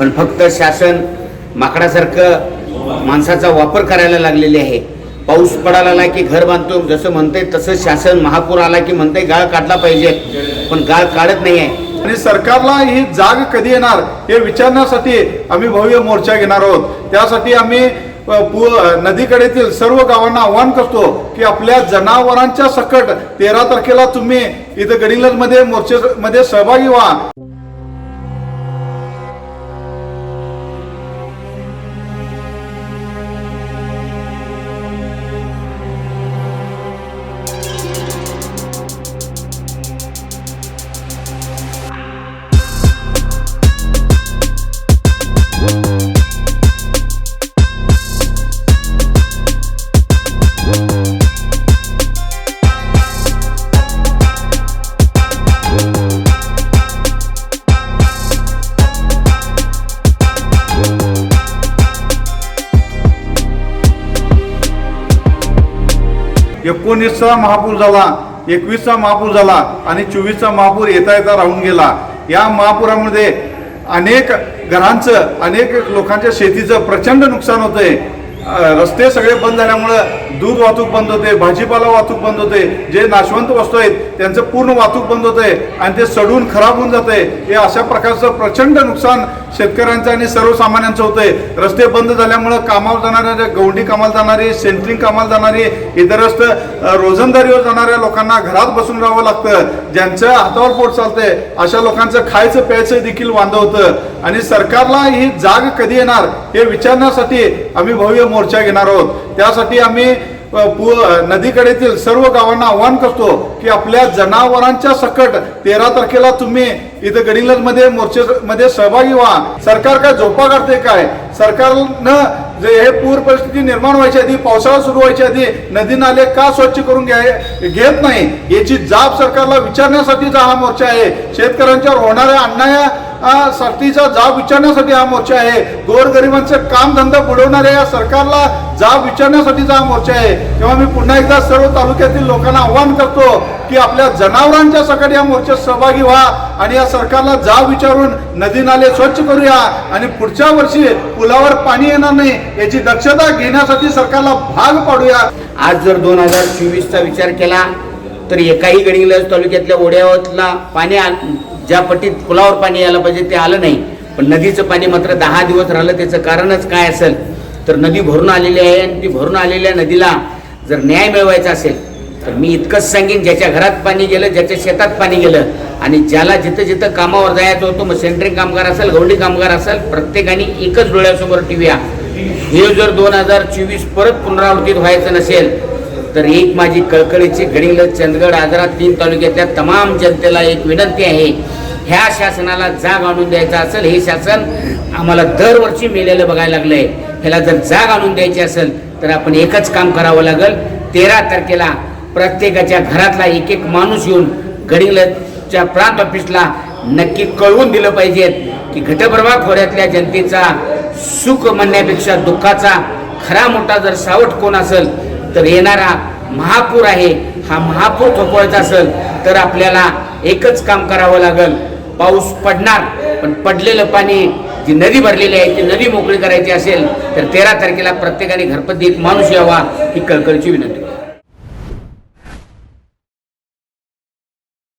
पण फक्त शासन माकडासारखं माणसाचा वापर करायला लागलेले आहे. पाऊस पडायला लागला की घर बांधतो जसं म्हणतंय तसं शासन महापूर आला की म्हणतंय गाळ काढला पाहिजे. पण गाळ काढत नाही आहे. आणि सरकारला ही जाग कधी येणार हे विचारण्यासाठी आम्ही भव्य मोर्चा घेणार आहोत. त्यासाठी आम्ही पु नदीकडेतील सर्व गावांना आव्हान करतो की आपल्या जनावरांच्या सकट तेरा तारखेला तुम्ही इथं गडिंग्लजमध्ये मोर्चेमध्ये सहभागी व्हा. एकोणीसचा महापूर झाला एकवीसचा महापूर झाला आणि चोवीसचा महापूर येता येता राहून गेला. या महापुरामध्ये अनेक घरांचं अनेक लोकांच्या शेतीचं प्रचंड नुकसान होतंय. रस्ते सगळे बंद झाल्यामुळं दूध वाहतूक बंद होते भाजीपाला वाहतूक बंद होते जे नाशवंत वस्तू आहेत त्यांचं पूर्ण वाहतूक बंद होते आणि ते सडून खराब होऊन जाते हे अशा प्रकारचं प्रचंड नुकसान शेतकऱ्यांचं आणि सर्वसामान्यांचं होतंय. रस्ते बंद झाल्यामुळं कामावर जाणाऱ्या गवंडी कामाला जाणारी सेंट्रिंग कामाला जाणारी इतरस्त रोजंदारीवर जाणाऱ्या लोकांना घरात बसून राहावं लागतं. ज्यांचं हातावर पोट चालतंय अशा लोकांचं खायचं प्यायचं देखील वांद होतं. आणि सरकारला ही जाग कधी येणार? हे विचारण्यासाठी आम्ही भव्य मोर्चा घेणार आहोत. त्यासाठी आम्ही पू नदीकडेतील सर्व गावांना आव्हान करतो की आपल्या जनावरांच्या सकट तेरा तारखेला तुम्ही इथं गडिंग्लजमध्ये मोर्चेमध्ये सहभागी व्हा. सरकार काय झोपा काढते काय? सरकारनं जे हे पूर परिस्थिती निर्माण व्हायच्या आधी पावसाळा सुरू व्हायच्या आधी नदी नाले का स्वच्छ करून घ्याय घेत नाही? याची जाब सरकारला विचारण्यासाठीचा हा मोर्चा आहे. शेतकऱ्यांच्यावर होणाऱ्या अन्याया साठीचा जाब विचारण्यासाठी हा मोर्चा आहे. गोरगरिबांचं काम धंदा बुडवणाऱ्या या सरकारला जाब विचारण्यासाठीचा हा मोर्चा आहे. तेव्हा मी पुन्हा एकदा सर्व तालुक्यातील लोकांना आव्हान करतो की आपल्या जनावरांच्या सकट या मोर्चात सहभागी व्हा आणि या सरकारला जाब विचारून नदी नाले स्वच्छ करूया आणि पुढच्या वर्षी पुलावर पाणी येणार नाही याची दक्षता घेण्यासाठी सरकारला भाग पाडूया. आज जर दोन हजार चोवीसचा विचार केला तर एकाही गडिंग्लज तालुक्यातल्या ओढ्यातला पाणी ज्या पट्टीत पुलावर पाणी यायला पाहिजे ते आलं नाही पण नदीचं पाणी मात्र दहा दिवस राहिलं त्याचं कारणच काय असेल? तर नदी भरून आलेली आहे आणि ती भरून आलेल्या नदीला जर न्याय मिळवायचा असेल तर मी इतकंच सांगेन ज्याच्या घरात पाणी गेलं ज्याच्या शेतात पाणी गेलं आणि ज्याला जिथं जिथं कामावर जायचं होतं मग सेंट्रिंग कामगार असेल गवंडी कामगार असेल प्रत्येकाने एकच डोळ्यासमोर ठेवूया हे जर दोन हजार चोवीस परत पुनरावृत्तीत व्हायचं नसेल तर एक माझी कळकळीची गडिंग्लज चंदगड आजरा तीन तालुक्यातल्या तमाम जनतेला एक विनंती आहे ह्या शासनाला जाग आणून द्यायचा असेल हे शासन आम्हाला दरवर्षी मेलेलं बघायला लागलंय. ह्याला जर जाग आणून द्यायची असेल तर आपण एकच काम करावं लागेल. तेरा तारखेला प्रत्येकाच्या घरातला एक एक माणूस येऊन गडिंगलच्या प्रांत ऑफिसला नक्की कळवून दिलं पाहिजे की घटप्रभा खोऱ्यातल्या जनतेचा सुख म्हणण्यापेक्षा दुःखाचा खरा मोठा जर सावट कोण असेल तर येणारा महापूर आहे. हा महापूर थोपवायचा असेल तर आपल्याला एकच काम करावं लागेल. पाऊस पडणार पण पडलेलं पाणी जी नदी भरलेली आहे ती नदी मोकळी करायची असेल तर तेरा तारखेला प्रत्येकाने घरपती एक माणूस यावा ही कळकळीची विनंती